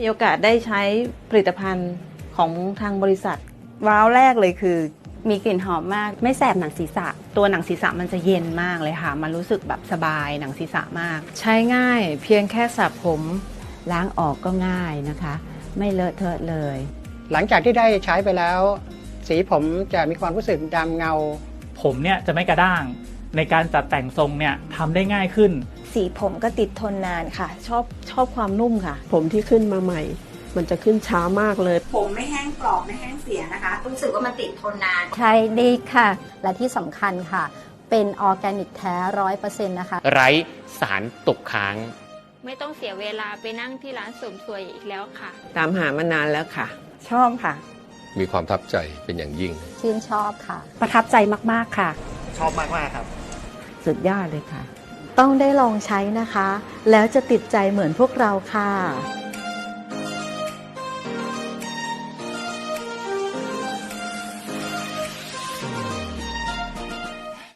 มีโอกาสได้ใช้ผลิตภัณฑ์ของทางบริษัท ว้าวแรกเลยคือมีกลิ่นหอมมาก ไม่แสบหนังศีรษะ ตัวหนังศีรษะมันจะเย็นมากเลยค่ะ มันรู้สึกแบบสบายหนังศีรษะมาก ใช้ง่ายเพียงแค่สระผมล้างออกก็ง่ายนะคะ ไม่เลอะเทอะเลย หลังจากที่ได้ใช้ไปแล้ว สีผมจะมีความรู้สึกดำเงา ผมเนี่ยจะไม่กระด้าง ในการจัดแต่งทรงเนี่ยทำได้ง่ายขึ้น สีผมก็ติดทนนานค่ะ ชอบชอบความนุ่มค่ะ ผมที่ขึ้นมาใหม่ มันจะขึ้นช้ามากเลย ผมไม่แห้งกรอบไม่แห้งเสียนะคะ รู้สึกว่ามันติดทนนาน ใช้ดีค่ะ และที่สำคัญค่ะ เป็นออร์แกนิกแท้ร้อยเปอร์เซ็นต์นะคะ ไร้สารตกค้าง ไม่ต้องเสียเวลาไปนั่งที่ร้านเสริมสวยอีกแล้วค่ะ ตามหามานานแล้วค่ะ ชอบค่ะ มีความทับใจเป็นอย่างยิ่ง ชื่นชอบค่ะ ประทับใจมาก ๆ ค่ะ ชอบมาก ๆ ครับ สุดยอดเลยค่ะ ต้องได้ลองใช้นะคะ แล้วจะติดใจเหมือนพวกเราค่ะ